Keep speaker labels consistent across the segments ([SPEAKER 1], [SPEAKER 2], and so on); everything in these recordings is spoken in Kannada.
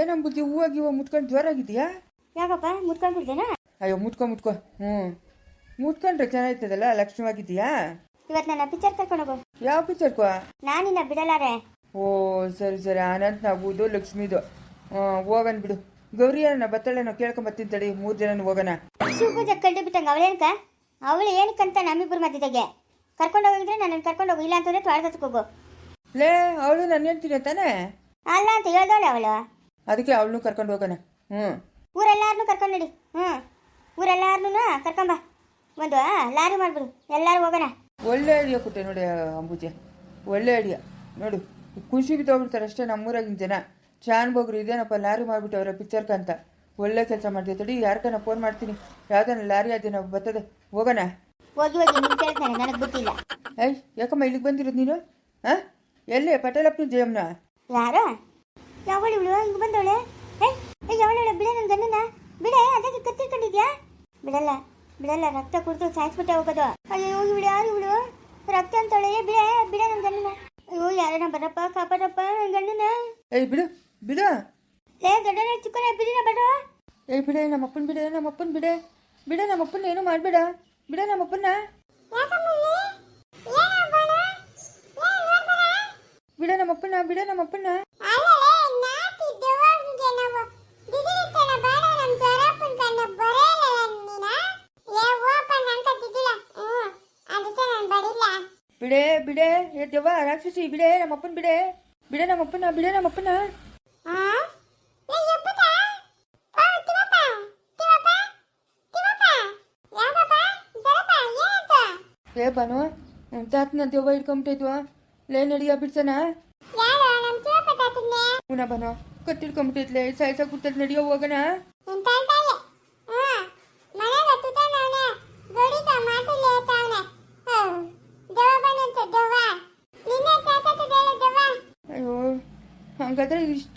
[SPEAKER 1] ಏನಮ್ಮ ಬುದ್ಧಿ ಹೂವು ಗಿವ ಮುಟ್ಕೊಂಡು ಜೋರಾಗಿದೆಯಾ
[SPEAKER 2] ಯಾಕಪ್ಪ ಮುತ್ಕೊಂಡು ಬಿಡ್ದೇನಾ?
[SPEAKER 1] ಅಯ್ಯೋ ಮುತ್ಕೊ ಮುತ್ಕೊ. ಹ್ಞೂ ಮುತ್ಕೊಂಡ್ರೆ ಚೆನ್ನಾಗಿರ್ತದಲ್ಲ ಲಕ್ಷ್ಮವಾಗಿದೆಯಾ
[SPEAKER 2] ಇವತ್ತು ನನ್ನ ಪಿಕ್ಚರ್ ಕರ್ಕೊಂಡು ಹೋಗು.
[SPEAKER 1] ಯಾವ ಪಿಕ್ಚರ್ಕೋ
[SPEAKER 2] ನಾನಿನ್ನ ಬಿಡಲಾರೆ.
[SPEAKER 1] ಓ ಸರಿ ಸರಿ. ಅನಂತ್ ನಾಗುದು ಲಕ್ಷ್ಮಿದು. ಹೋಗೋಣ ಬಿಡು. ಗೌರಿಯನ್ನ ಬತ್ತಳೆನೋ ಕೇಳ್ಕೊಂಬತ್ತೀನಿ ತಡಿ. ಮೂರು ಜನ ಹೋಗೋಣ.
[SPEAKER 2] ಶಿವಪೂಜ ಕಳ್ದು ಬಿಟ್ಟಂಗ ಅವಳೇನಕ ಅವಳು ಏನಕ್ಕಂತ ನಮ್ಮಿಬ್ರು ಮಧ್ಯದಾಗೆ. ಕರ್ಕೊಂಡು ಹೋಗಿದ್ರೆ ನನ್ನನ್ನು ಕರ್ಕೊಂಡು ಹೋಗು. ಇಲ್ಲ ಅಂತಂದ್ರೆ ತೊಳೆದತ್ಕೋಗು
[SPEAKER 1] ಲೇ ಅವಳು ನನ್ನ ಹೇಳ್ತೀನಿ ತಾನೇ?
[SPEAKER 2] ಅಲ್ಲ ಅಂತ ಹೇಳ್ದವಳೆ ಅವಳು.
[SPEAKER 1] ಅದಕ್ಕೆ ಅವಳನ್ನು ಕರ್ಕೊಂಡು ಹೋಗೋಣ. ಹ್ಞೂ
[SPEAKER 2] ಊರೆಲ್ಲಾರನು ಕರ್ಕೊಂಡು ನಡಿ. ಹ್ಞೂ ಊರೆಲ್ಲಾರನು ಕರ್ಕೊಂಬ ಒಂದು ಲಾರಿ ಮಾಡ್ಬಿಡು. ಎಲ್ಲರೂ ಹೋಗೋಣ.
[SPEAKER 1] ಒಳ್ಳೆ ಐಡಿಯಾ ಕೊಟ್ಟೆ ನೋಡಿ ಅಂಬುಜೆ. ಒಳ್ಳೆ ಐಡಿಯಾ ನೋಡು ಖುಷಿಗೆ ತಗೊಬಿಡ್ತಾರೆ ಅಷ್ಟೇ ನಮ್ಮೂರಾಗಿನ ಜನ. ಚಾನ್ ಬೋಗ್ರು ಇದೇನಪ್ಪ ಲಾರಿ ಮಾಡಿಬಿಟ್ಟವ್ರೆ ಪಿಕ್ಚರ್ಕ ಅಂತ. ಒಳ್ಳೆ ಕೆಲಸ ಮಾಡ್ತೀವಿ ತಡಿ ಯಾರ್ಕನ ಫೋನ್ ಮಾಡ್ತೀನಿ. ಯಾವ್ದಾನ ಲಾರಿ ಅದೇನೋ ಬರ್ತದೆ ಹೋಗೋಣ.
[SPEAKER 2] ಹೋಗಿ ಹೋಗಿ ಕೇಳ್ತಾನೆ ನನಗೆ ಗೊತ್ತಿಲ್ಲ
[SPEAKER 1] ಏಯ್ ಯಾಕಮ್ಮ ಇಲ್ಲಿಗೆ ಬಂದಿರೋದು ನೀನು? ಹಾಂ ಎಲ್ಲಿ ಪಟೇಲಪ್ಪನ ಜಯಮ್ನ?
[SPEAKER 2] ಯಾರು? ಯಾವಳು ಇವಳು ಹಿಂಗೆ ಬಂದವಳೆ? ಏ ಏ ಯಾವಳು ಬಿಡೆ ನನ್ನ ಗಂಡನ? ಬಿಡೆ ಅದಕ್ಕೆ ಕತ್ತಿಕೊಂಡಿದ್ಯಾ ಬಿಡಲ್ಲ ಬಿಡಲ್ಲ ರಕ್ತ ಕುಡಿದು ಸಾಯಿಸ್ಬಿಟ್ಟೆ ಹೋಗೋದು. ಅಯ್ಯೋ ಇವಳು ಯಾರು ಇವಳು ರಕ್ತ ಅಂತವಳೆ ಏ ಬಿಡೆ ಬಿಡೆ ನನ್ನ ಗಂಡನ. ಅಯ್ಯೋ ಯಾರನ್ನ ಬರಪ್ಪ ಕಾಪಾಡಪ್ಪ ನನ್ನ ಗಂಡನ?
[SPEAKER 1] ಏಯ್ ಬಿಡು ಬಿಡು.
[SPEAKER 2] ಏ ಗಂಡನ ಚಿಕ್ಕನ ಬಿಡಿನ ಬರೋ?
[SPEAKER 1] ಏಯ್ ಬಿಡೆ ನಮ್ಮಪ್ಪನ ಬಿಡೆ ನಮ್ಮಪ್ಪನ ಬಿಡೆ. ಬಿಡೆ ನಮ್ಮಪ್ಪನ ಏನು ಮಾಡಬೇಡ. ಬಿಡೆ ನಮ್ಮಪ್ಪನ ಅಪ್ಪನ ನಮ್ಮಪ್ಪನ ನಮ್ಮ ನಮ್ಮಪ್ಪನ ಬಿಡೆ ಬಿಡೆ ಏ ದೆವ್ವ ರಾಕ್ಷಸಿ ಬಿಡೆ ನಮ್ಮಪ್ಪನ ಬಿಡೆ. ಬಿಡೆ ನಮ್ಮಪ್ಪನ ಬಿಡೆ ನಮ್ಮಪ್ಪನ. ಏ ಬಾನು ತಾತನ ದೆವ್ವ ಹಿಡ್ಕೊಂಬಿಟ್ಟಿದ್ವ? ಲೇ ನಡಿಯ ಬಿಡ್ಸನ. ಉನ ಬಾನು ಕತ್ತಿಡ್ಕೊಂಬಿಟ್ಟಿದ್ಲೆ ಸಾಯ್ಸ ಕೂತದ್ ನಡಿಯೋ ಹೋಗೋಣ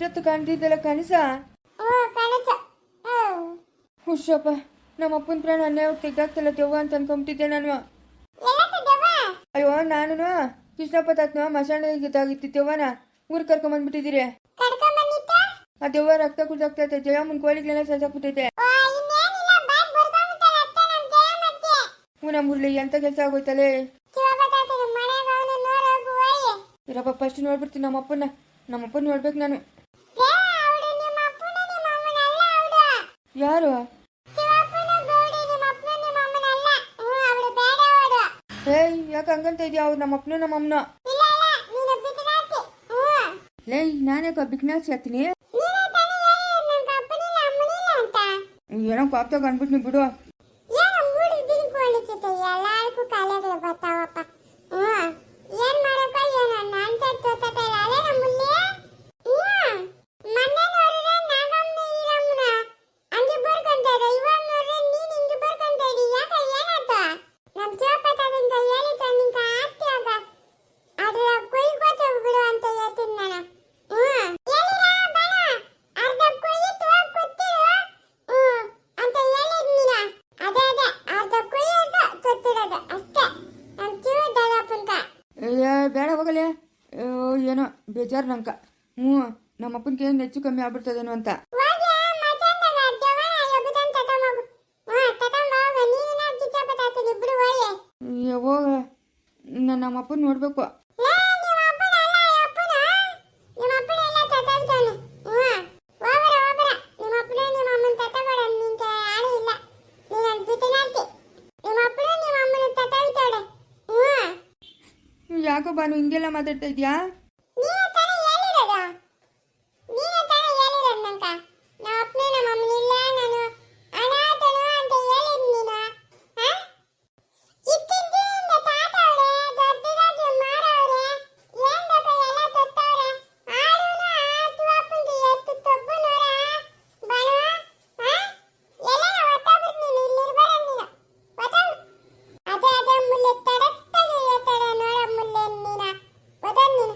[SPEAKER 1] ಇಷ್ಟೊತ್ತು ಕಾಣ್ತಿದ್ದಲ್ಲ ಕನಸ? ಹುಷಪ್ಪ ನಮ್ಮ ಅಪ್ಪನ ಪ್ರಾಣ ಅನ್ಯಾಯ ತೆಗ್ದಾಕ್ತಲ್ಲ ದೆವ್ವ ಅಂತ ಅನ್ಕೊಂಬಿಟ್ಟಿದ್ದೆ ನಾನು. ಅಯ್ಯೋ ನಾನು ಕೃಷ್ಣಪ್ಪ ತಾತನ ಮಸಾಣಗಿದ್ದಾಗಿತ್ತು ದೆವ್ವನ? ಊರಿಗೆ ಕರ್ಕೊಂಬಂದ್ಬಿಟ್ಟಿದ್ದೀರಿ. ಆ ದೆವ್ವ ರಕ್ತ ಕುಡ್ದಾಗ್ತೈತೆ ಮುನ್ ಕೋಳಿಗಳೆಲ್ಲ ಸಾಸಾಕ್ಬಿಟ್ಟೈತೆ ಹ್ಞೂ ನಮ್ಮ ಮುರಳಿ ಎಂತ ಕೆಲಸ ಆಗೋಯ್ತಲೇ? ಇರಪ್ಪ ಫಸ್ಟ್ ನೋಡ್ಬಿಡ್ತೀನಿ ನಮ್ಮ ಅಪ್ಪನ ನಮ್ಮ ಅಪ್ಪನ ನೋಡ್ಬೇಕು ನಾನು. ಯಾರು? ಹೇ ಯಾಕೆ ಹಂಗಂತ ಇದೆಯಾ ಅವ್ರು ನಮ್ಮ ಅಪ್ಪನ ನಮ್ಮ ಅಮ್ಮನ. ಲೇ ನಾನೇ ಬಿಕ್ನಾಕ್ಸಿ ಹತ್ತೀನಿ ಏನೋ ಕಾಪ್ತಾಗ ಅನ್ಬಿಟ್ನಿ ಬಿಡು. ಬೇಜಾರು ನಂಕ ಹ್ಞೂ ನಮ್ಮ ಅಪ್ಪನಿಗೆ ಏನು ಹೆಚ್ಚು ಕಮ್ಮಿ ಆಗ್ಬಿಡ್ತದೇನೋ ಅಂತ.
[SPEAKER 3] ಹೋಗಿ. ನೀನು
[SPEAKER 1] ನಮ್ಮ ಅಪ್ಪನ. ನೋಡ್ಬೇಕು
[SPEAKER 3] ಯಾಕೋ ಬಾನು ಹಿಂಗೆಲ್ಲ ಮಾತಾಡ್ತಾ ಅಪ್ಪನ ನಿಮ್ಮ ಅಪ್ಪನ ಎಲ್ಲ ತಗೊಂತಾನೆ ಹ್ಮ್ ಹೋಗರ ಹೋಗರ ನಿಮ್ಮ ಅಪ್ಪನ ನಿಮ್ಮ ಅಮ್ಮನ ತಗೊಂಡ ನಿಂತ ಯಾರು ಇಲ್ಲ ನೀನು ಅಂತ ಬಿಟ್ಟಿನಾಂತಿ ನಿಮ್ಮ ಅಪ್ಪನ ನಿಮ್ಮ ಅಮ್ಮನ ತಗೊಂತಾಳೆ ಹ್ಮ್
[SPEAKER 1] ಯಾಕೋ ಬಾನು ಹಿಂಗೆಲ್ಲ ಮಾತಾಡ್ತಾ ಇದೆಯಾ
[SPEAKER 3] ನೀನೇ ತಾನೇ ಹೇಳಿರೋದು ನೀನೇ ತಾನೇ ಹೇಳಿರೋದು ನಂಕ ನಮ್ಮ ಅಪ್ಪನೇ ನಮ್ಮ ಅಮ್ಮನಿಲ್ಲ ನಾನು ಅನಾಥನು ಅಂತ ಹೇಳಿದ್ ನೀನು ಹಾ ಇತ್ತಿನ ದಿನದಿಂದ ತಾತವ್ರೆ ದೊಡ್ಡದಾಗಿ ಮಾರವ್ರೆ ಏನ್ ಬೇಕೋ ಎಲ್ಲ ತೊತ್ತವ್ರೆ ಆಡುನ ಆತು ಅಪ್ಪಂಗೆ ಎತ್ತು ತೊಬ್ಬನೋರ ಬಣ ಹಾ ಎಲ್ಲ ಒತ್ತಬ್ರು ನೀನು ಇಲ್ಲಿರ್ಬಾರ ನೀನು ಒತ್ತವ್ ಅದೇ ಅದೇ ಮುಲ್ಲೆ ತಡತ್ತಾಗಿ ಹೇಳ್ತಾಳೆ ನೋಡ ಮುಲ್ಲೆ ನೀನ ಒತ್ತವ್ ನೀನು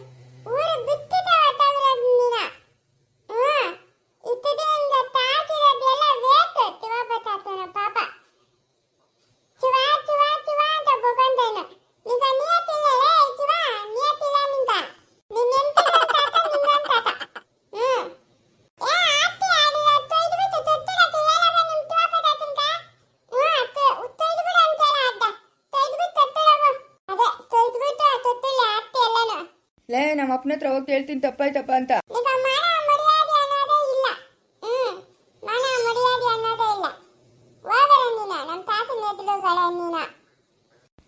[SPEAKER 1] ಅಪ್ಪನ ಹತ್ರ ಹೋಗಿ ಕೇಳ್ತೀನಿ ತಪ್ಪಾಯ್ತಪ್ಪ ಅಂತ.
[SPEAKER 3] ನಮ್ಮ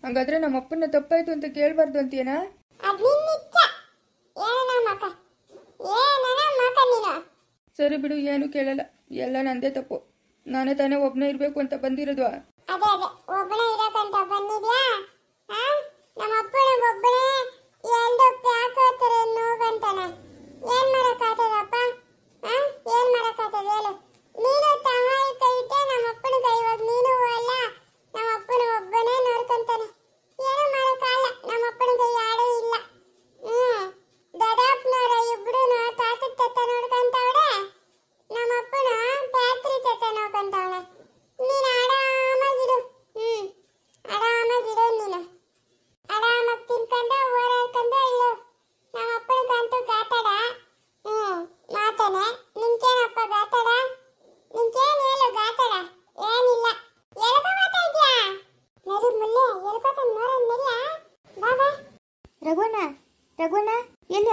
[SPEAKER 1] ಹಂಗಾದ್ರೆ ನಮ್ಮ ಅಪ್ಪನ ತಪ್ಪಾಯ್ತು ಅಂತ ಕೇಳಬಾರ್ದು
[SPEAKER 3] ನೀನು?
[SPEAKER 1] ಸರಿ ಬಿಡು ಏನು ಕೇಳಲ್ಲ. ಎಲ್ಲ ನಂದೇ ತಪ್ಪು. ನಾನೇ ತಾನೇ ಒಬ್ಬನೇ ಇರಬೇಕು ಅಂತ ಬಂದಿರೋದು
[SPEAKER 3] ಅದೇ ಅದೇ ಒಬ್ಬನೇ ಇರೋಕಂತ ಬಂದಿದ್ಯಾ ಆ ನಮ್ಮ ಅಪ್ಪನ ಒಬ್ಬನೇ ಎಲ್ದು ಪ್ಯಾಕ್ ಹತ್ತರ ನೋಗಂತಾನೆ ಏನ್ ಮಾಡಕ್ಕಾಗ್ತದಪ್ಪ ಆ ಏನ್ ಮಾಡಕ್ಕಾಗ್ತದ ಹೇಳು ನೀನು ತಮಾಯಿ ಕೈ ಇಟ್ಟೆ ನಮ್ಮ ಅಪ್ಪನ ಕೈ ಇವಾಗ ನೀನು ಅಲ್ಲ ನಮ್ಮ ಅಪ್ಪನ ಒಬ್ಬನೇ ನೋಡ್ಕೊಂತಾನೆ ಏನು ಮಾಡಕ್ಕಾಗಲ್ಲ ನಮ್ಮ ಅಪ್ಪನ ಕೈ ಯಾರೂ ಇಲ್ಲ ಹ್ಮ್ ದೊಡ್ಡಪ್ಪನವರ ಇಬ್ರು ತಾತದ ತತ್ತ ನೋಡ್ಕೊಂತವ್ರೆ ನಮ್ಮ ಅಪ್ಪನ ಪ್ಯಾತ್ರಿ ನೋಡ್ಕೊಂತವನೆ ನೀನು ಆರಾಮಾಗಿರು ಹ್ಮ್. ಆರಾಮಾಗಿರು ನೀನು. ಆರಾಮಾಗಿ ತಿನ್ಕೊಂಡ, ಓಡಾಡ್ಕೊಂಡ ಇರು. ನಮ್ಮ ಅಪ್ಪನಿಗಂತೂ ಗಾತಾಡ. ಹ್ಮ್. ಮಾತಾನೆ. ಗಾತಾಡ? ನಿಂಕೇನು ಹೇಳು ಗಾತಾಡ? ಏನಿಲ್ಲ. ಎಳ್ಕೊ ಮಾತಾ ಇದ್ಯಾ? ನಡಿ ಮುಲ್ಲೆ
[SPEAKER 2] ರಘುವಣ್ಣ ಎಲ್ಲಿ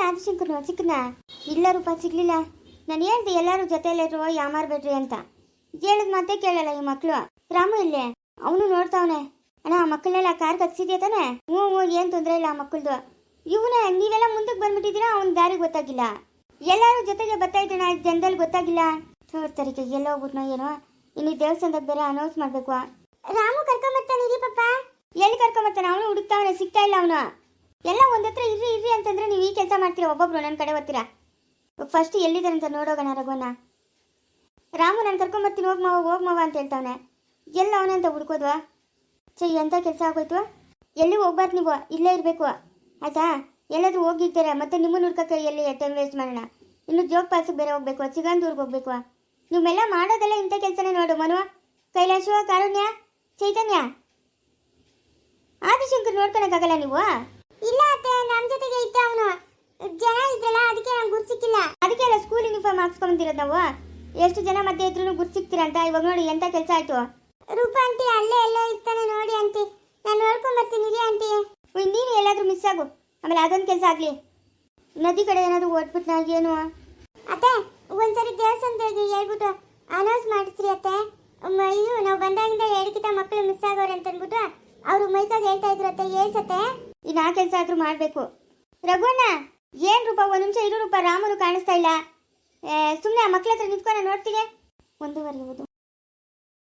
[SPEAKER 2] ಇಲ್ಲ ರೂಪ, ಸಿಗ್ಲಿಲ್ಲ. ನಾನು ಹೇಳ್ದೆ ಎಲ್ಲರೂ ಜೊತೆಯಲ್ಲಿರುವ ಯಾಮಾರ್ಬೇಡ್ರಿ ಅಂತ. ಹೇಳಿದ ಮತ್ತೆ ಕೇಳಲ್ಲ ಈ ಮಕ್ಕಳು ರಾಮು ಇಲ್ಲೇ, ಅವನು ನೋಡ್ತಾವನೆ. ಅಣ್ಣ, ಆ ಮಕ್ಕಳನ್ನೆಲ್ಲ ಕಾರ್ ಕತ್ಸಿದ್ಯಾ ತಾನೆ? ಹ್ಞೂ ಹ್ಞೂ, ಏನು ತೊಂದರೆ ಇಲ್ಲ ಆ ಮಕ್ಕಳದು. ಇವನೇ, ನೀವೆಲ್ಲ ಮುಂದಕ್ಕೆ ಬಂದ್ಬಿಟ್ಟಿದ್ದೀರಾ? ಅವ್ನ ದಾರಿ ಗೊತ್ತಾಗಿಲ್ಲ. ಎಲ್ಲರೂ ಜೊತೆಗೆ ಬರ್ತಾ ಇದ್ದೀನ ಜನದಲ್ಲಿ ಗೊತ್ತಾಗಿಲ್ಲ. ತೋರ್ತಾರಿಕೆ ಎಲ್ಲ ಹೋಗ್ಬಿಟ್ನೋ ಏನೋ. ಇನ್ನು ದೇವಸ್ಥಾನದಾಗ ಬೇರೆ ಅನೌನ್ಸ್ ಮಾಡಬೇಕು.
[SPEAKER 3] ರಾಮು ಕರ್ಕೊಂಬರ್ತಾನೆ ಇರಿ ಪಪ್ಪ
[SPEAKER 2] ಎಲ್ಲಿ ಕರ್ಕೊಂಬರ್ತಾನೆ? ಅವನು ಹುಡುಕ್ತಾವನೆ, ಸಿಗ್ತಾ ಇಲ್ಲ ಅವನು. ಎಲ್ಲ ಒಂದತ್ರ ಇರ್ರಿ ಇರ್ರಿ ಅಂತಂದ್ರೆ ನೀವು ಈ ಕೆಲಸ ಮಾಡ್ತೀರಾ? ಒಬ್ಬೊಬ್ರು ನನ್ನ ಕಡೆ ಬರ್ತೀರಾ ಫಸ್ಟ್ ಎಲ್ಲಿದ್ದಾರೆ ಅಂತ ನೋಡೋಗೋಣ ರಘುವನ್ನ ರಾಮು ನಾನು ಕರ್ಕೊಂಬರ್ತೀನಿ ಹೋಗ್ ಮಾವ ಹೋಗ್ ಮಾವ ಅಂತ ಹೇಳ್ತಾವನೆ. ಎಲ್ಲ ಅವನೇ ಅಂತ ಹುಡ್ಕೋದ್ವಾ? ಚೈ ಎಂಥ ಕೆಲಸ ಆಗೋಯ್ತು? ಎಲ್ಲಿ ಹೋಗ್ಬಾರ್ದು ನೀವು ಇಲ್ಲೇ ಇರಬೇಕು. ಆಯ್ತಾ? ಎಲ್ಲಾದರೂ ಹೋಗಿರ್ತಾರೆ? ಮತ್ತೆ ನಿಮ್ಮನ್ನು ಹುಡ್ಕಕ್ಕೆ ಎಲ್ಲಿ ಟೈಮ್ ವೇಸ್ಟ್ ಮಾಡೋಣ? ಇನ್ನು ಜೋಗ್ ಪಾಸಿಗೆ ಬೇರೆ ಹೋಗ್ಬೇಕು ಸಿಗಂದೂರ್ಗೆ ಹೋಗ್ಬೇಕು. ನಿಮ್ಮೆಲ್ಲ ಮಾಡೋದೆಲ್ಲ ಇಂಥ ಕೆಲಸನೇ ನೋಡು ಮನು. ಕೈಲಾಶ ಕಾರುಣ್ಯ ಚೈತನ್ಯ. ಆದಿಶಂಕರ್ ನೋಡ್ಕೊಳಕ್ಕಾಗಲ್ಲ ನೀವು?
[SPEAKER 3] ಇಲ್ಲ ಅತ್ತೆ ನಮ್ಮ ಜೊತೆಗೆ ಇದ್ದ ಅವನು ಜನ ಇದ್ರಲ್ಲ ಅದಕ್ಕೆ ನಂಗೆ ಗುರು ಸಿಕ್ಕಿಲ್ಲ.
[SPEAKER 2] ಅದಕ್ಕೆ ಅಲ್ಲ ಸ್ಕೂಲ್ ಯೂನಿಫಾರ್ಮ್ ಹಾಕ್ಸ್ಕೊಂಡಿರೋದು ನಾವು? ಎಷ್ಟು ಜನ ಮಧ್ಯೆ ಇದ್ರು ಗುರ್ತು ಸಿಗ್ತೀರಾ ಅಂತ? ಇವಾಗ ನೋಡಿ ಎಂತ ಕೆಲಸ ಆಯ್ತು.
[SPEAKER 3] ರೂಪಾ ಆಂಟಿ ಅಲ್ಲೇ ಎಲ್ಲೋ ಇರ್ತಾನೆ ನೋಡಿ ಆಂಟಿ. ನಾನು ನೋಡ್ಕೊಂಡ್ ಬರ್ತೀನಿ ಇರಿ
[SPEAKER 2] ಅಂತಿ ನೀನು ಎಲ್ಲಾದ್ರೂ ಮಿಸ್ ಆಗು. ಆಮೇಲೆ ಅದೊಂದು ಕೆಲಸ ಆಗ್ಲಿ. ನದಿ ಕಡೆ ಏನಾದರೂ ಓಡ್ಬಿಟ್ಟು ನಾ ಏನು?
[SPEAKER 3] ಅತ್ತೆ ಒಂದ್ಸರಿ ದೇವಸ್ಥಾನದಾಗ ಹೇಳ್ಬಿಟ್ಟು ಅನೌನ್ಸ್ ಮಾಡಿಸ್ರಿ ಅತ್ತೆ. ಅಮ್ಮ ಇದು ನಾವು ಬಂದಾಗಿಂದ ಹೇಳಿಕಿತ ಮಕ್ಕಳು ಮಿಸ್ ಆಗೋರು ಅಂತ ಅಂದ್ಬಿಟ್ಟು ಅವರು ಮೈಕಾಗ ಹೇಳ್ತಾ ಇದ್ರು ಅತ್ತೆ. ಹೇಳ್ಸತ್ತೆ
[SPEAKER 2] ಇನ್ನು ಆ ಕೆಲಸ ಆದ್ರೂ ಮಾಡಬೇಕು. ರಘುವಣ್ಣ ಏನ್ ರೂಪ? ಒಂದು ನಿಮಿಷ ಇರು ರೂಪ. ರಾಮನು ಕಾಣಿಸ್ತಾ ಇಲ್ಲ. ಸುಮ್ಮನೆ ಆ ಮಕ್ಳ ಹತ್ರ ನಿಂತ್ಕೊಂಡು ನೋಡ್ತೀನಿ ಒಂದೂವರೆ ಹೋದು